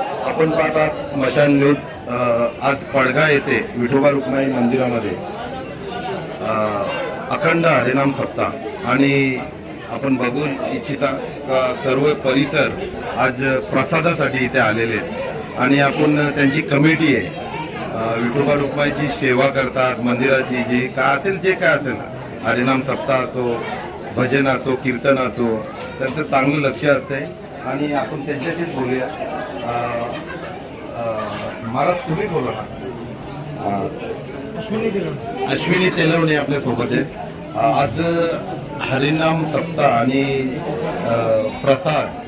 आपण पाहतात मशान न्यूज आज पडगा येथे विठोबा रुक्माई मंदिरामध्ये अखंड हरिनाम सप्ताह. आणि आपण बघू इच्छिता का सर्व परिसर आज प्रसादासाठी इथे आलेले आहेत. आणि आपण त्यांची कमिटी आहे. विठोबा रुक्माईची सेवा करतात मंदिराची जी काय असेल जे काय असेल. हरिनाम सप्ताह असो भजन असो कीर्तन असो त्यांचं चांगलं लक्ष असतंय. आणि आपण त्यांच्याशीच बोलूया. मला तुम्ही बोला. ना अ, अश्विनी तेलवणे. आपल्यासोबत आहेत. आज हरिनाम सप्ताह आणि प्रसाद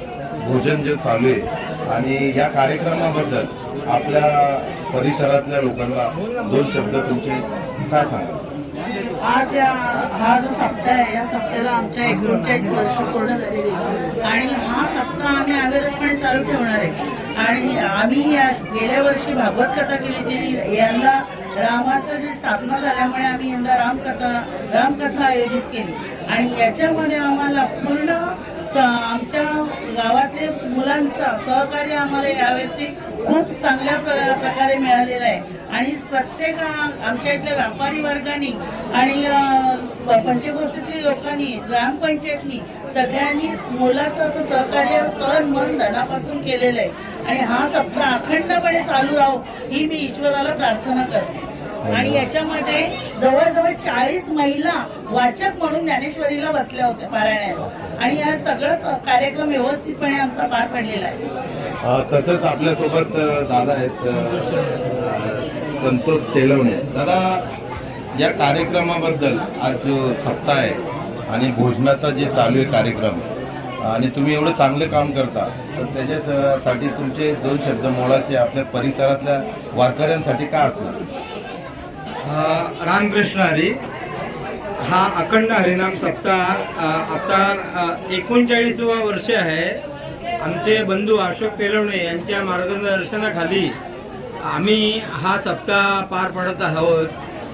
भोजन जे चालू आहे आणि या कार्यक्रमाबद्दल आपल्या परिसरातल्या लोकांना दोन शब्द तुमचे काय सांगा आज हा जो सप्ताह आहे या सप्त्याला आमच्या एकोणचाळीस वर्ष पूर्ण झालेली. आणि हा सप्ताह आम्ही अविरतपणे चालू ठेवणार आहे. आणि आम्ही या गेल्या वर्षी भागवत कथा केली होती यंदा रामाचं जी स्थापना झाल्यामुळे आम्ही यंदा रामकथा रामकथा आयोजित केली. आणि याच्यामध्ये आम्हाला पूर्ण आमच्या गावातले मुलांचं सहकार्य आम्हाला यावेळी खूप चांगल्या प्रकारे मिळालेलं आहे. आणि प्रत्येक आमच्या इथल्या व्यापारी वर्गाने आणि अ, पंचक्रोशीतील लोकांनी ग्रामपंचायतनी सगळ्यांनी मोलाचं असं सहकार्य कर मन धनापासून केलेलं आहे. आणि हा सप्ताह अखंडपणे चालू राहो ही मी ईश्वराला प्रार्थना करते. आणि याच्यामध्ये जवळजवळ चाळीस महिला वाचक म्हणून ज्ञानेश्वरीला बसल्या होत्या पारायणाला. आणि हा सगळं कार्यक्रम व्यवस्थितपणे आमचा पार पडलेला आहे. तसंच आपल्यासोबत दादा आहेत संतोष तेलवणे. दादा या कार्यक्रमाबद्दल आज जो सप्ताह आहे आणि भोजनाचा जे चालू आहे कार्यक्रम आणि तुम्ही एवढं चांगलं काम करता तर त्याच्यासाठी तुमचे दोन शब्द मोळाचे आपल्या परिसरातल्या वारकऱ्यांसाठी काय असणार? रामकृष्ण हरी हा अखंड हरिनाम सप्ताह आता एकोणचाळीसवा वर्ष आहे. आमचे बंधू अशोक तेलवणे यांच्या मार्गदर्शनाखाली आम्ही हा सप्ताह पार पडत आहोत.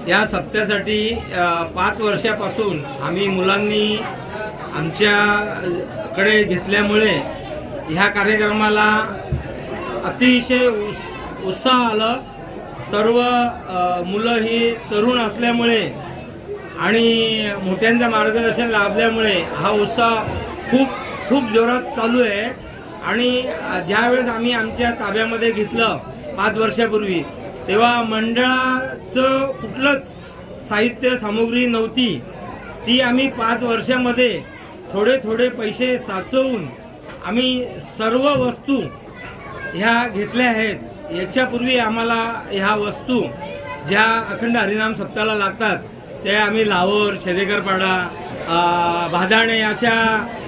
या सप्त्यासाठी पाच वर्षापासून आम्ही मुलांनी आमच्याकडे घेतल्यामुळे ह्या कार्यक्रमाला अतिशय उस उत्साह आलं. सर्व मुलं ही तरुण असल्यामुळे आणि मोठ्यांचं मार्गदर्शन लाभल्यामुळे हा उत्साह खूप खूप जोरात चालू आहे. आणि ज्यावेळेस आम्ही आमच्या ताब्यामध्ये घेतलं पाच वर्षापूर्वी तेव्हा मंडळाचं कुठलंच साहित्य सामुग्री नव्हती. ती आम्ही पाच वर्षामध्ये थोडे थोडे पैसे साचवून आम्ही सर्व वस्तू ह्या घेतल्या आहेत. याच्यापूर्वी आम्हाला ह्या वस्तू ज्या अखंड हरिनाम सप्ताहाला लागतात त्या आम्ही लाहोर शेदेकरपाडा भादाणे याच्या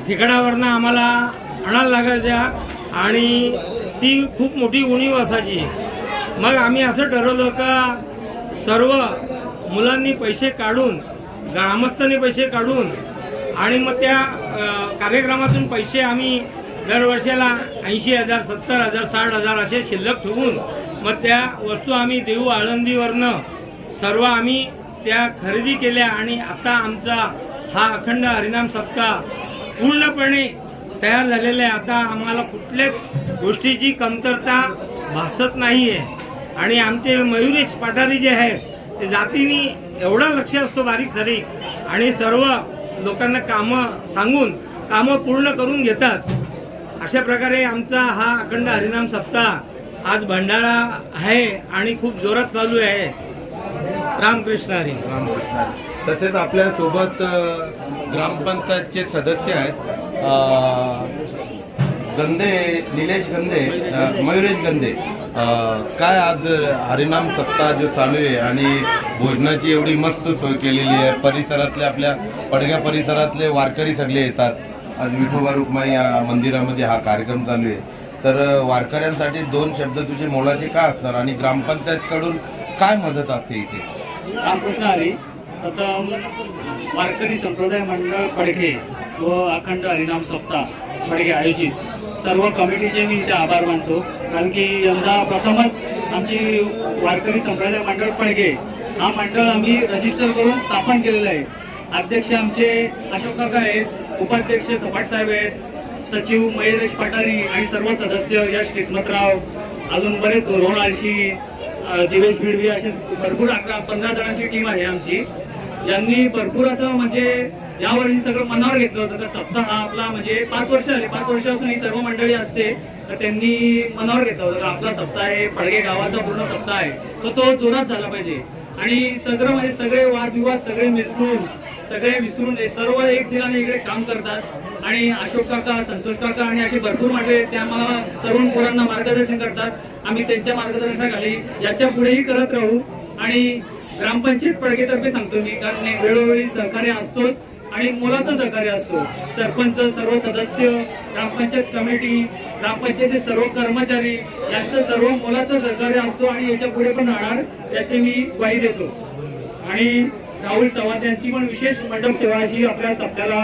ठिकाणावरनं आम्हाला आणायला लागायच्या आणि ती खूप मोठी उणीव असायची. मग आम्ही असं ठरवलं का सर्व मुलांनी पैसे काढून ग्रामस्थांनी पैसे काढून आणि मग त्या कार्यक्रमातून पैसे आम्ही दरवर्षाला ऐंशी हजार सत्तर हजार साठ हजार असे शिल्लक ठेवून मग त्या वस्तू आम्ही देऊ आळंदीवरनं. सर्व आम्ही त्या खरेदी केल्या आणि आता आमचा हा अखंड हरिनाम सप्ताह पूर्णपणे तयार झालेला आहे. आता आम्हाला कुठल्याच गोष्टीची कमतरता भासत नाही आहे आणि आमचे मयुरेश पाठारी जे आहेत ते जातीने एवढा लक्ष असतो बारीक सारीक. आणि सर्व लोकांना कामं सांगून कामं पूर्ण करून घेतात. अशा प्रकारे आमचा हा अखंड हरिनाम सप्ताह आज भंडारा आहे आणि खूप जोरात चालू आहे. रामकृष्ण हरी. रामकृष्ण तसेच आपल्यासोबत ग्रामपंचायतचे सदस्य आहेत. गंदे निलेश गंदे मयुरेश गंदे. काय आज हरिनाम सप्ताह जो चालू आहे आणि भोजनाची एवढी मस्त सोय केलेली आहे. परिसरातले आपल्या पडग्या परिसरातले वारकरी सगळे येतात. आज विठोबा रुक्माई या मंदिरामध्ये हा कार्यक्रम चालू आहे. तर वारकऱ्यांसाठी दोन शब्द तुझे मोलाचे काय असणार आणि ग्रामपंचायतकडून काय मदत असते इथे? रामकृष्ण हरी वारकरी संप्रदाय मंडळ पडघे व अखंड हरिनाम सप्ताह पडघे आयोजित. सर्व कमिटीचे मी इथे आभार मानतो. कारण की यंदा प्रथमच आमची वारकरी संप्रदाय मंडळ पडघे हा मंडळ आम्ही रजिस्टर करून स्थापन केलेलं आहे. अध्यक्ष आमचे अशोक काका आहेत उपाध्यक्ष सपाट साहेब आहेत सचिव मयुरेश पठारी आणि सर्व सदस्य यश किस्मतराव अजून बरेच रोहन आळशी दिवेश भिडवी असे भरपूर अकरा पंधरा जणांची टीम आहे आमची. यांनी भरपूर असं म्हणजे यावर्षी सगळं मनावर घेतलं होतं. तर सप्ताह हा आपला म्हणजे पाच वर्ष आले पाच वर्षापासून ही सर्व मंडळी असते. तर त्यांनी मनावर घेतलं होता आमचा आपला सप्ताह आहे फडगे गावाचा पूर्ण सप्ताह आहे तर तो जोरात झाला पाहिजे. आणि सगळं म्हणजे सगळे वादविवाद सगळे मिसळून सगळे विसरून सर्व एक दिलाने इकडे काम करतात. आणि अशोक काका संतोष काका आणि असे भरपूर मंडळी आहेत ते आम्हाला तरुण पोरांना मार्गदर्शन करतात. आम्ही त्यांच्या मार्गदर्शनाखाली याच्या पुढेही करत राहू. आणि ग्रामपंचायत पडगेतर्फे सांगतो मी कारण वेळोवेळी सहकार्य असतोच आणि मुलाचं सहकार्य असतो. सरपंच सर्व सदस्य ग्रामपंचायत कमिटी ग्रामपंचायतचे सर्व कर्मचारी यांचं सर्व मुलाचं सहकार्य असतो आणि याच्यापुढे पण राहणार याची मी ग्वाही देतो. आणि राहुल चव्हाण यांची पण विशेष मंडप सेवा अशी आपल्या आपल्याला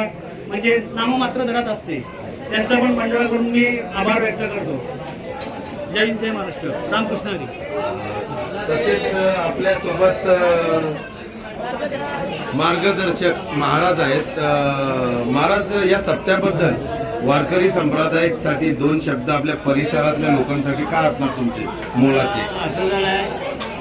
म्हणजे नाममात्र दरात असते. त्यांचा पण मंडळाकडून मी आभार व्यक्त करतो. जय हिंद जय महाराष्ट्र. रामकृष्ण हरी. तसेच आपल्यासोबत मार्गदर्शक महाराज आहेत. महाराज या सप्त्याबद्दल वारकरी संप्रदायासाठी दोन शब्द आपल्या परिसरातल्या लोकांसाठी काय असणार तुमचे? मोलाचे. असं झालंय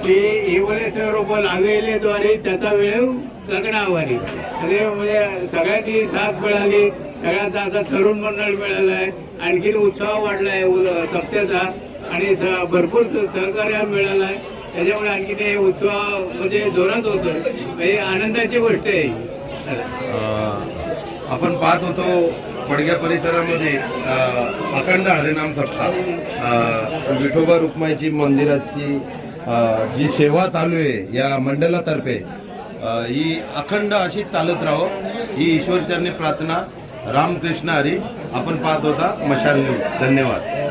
की हिवलेश्वर रोप लागलेल्याद्वारे त्याचा वेळ जगण्यावारी म्हणजे सगळ्यांची साथ मिळाली. सगळ्यांचा आता तरुण मंडळ मिळालं आहे. आणखीन उत्साह वाढलाय उल- सप्त्याचा. आणि भरपूर सहकार्य मिळालं आहे. त्याच्यामुळे आणखी ते उत्साह म्हणजे जोरात होतं म्हणजे आनंदाची गोष्ट आहे. आपण पाहत होतो पडग्या परिसरामध्ये अखंड हरिनाम सप्ताह. विठोबा रुक्माईची मंदिराची जी सेवा चालू आहे या मंडळातर्फे ही अखंड अशी चालत राहो. ही ईश्वरचरणी प्रार्थना रामकृष्ण हरी आपण पाहत होता मशाल न्यूज. धन्यवाद.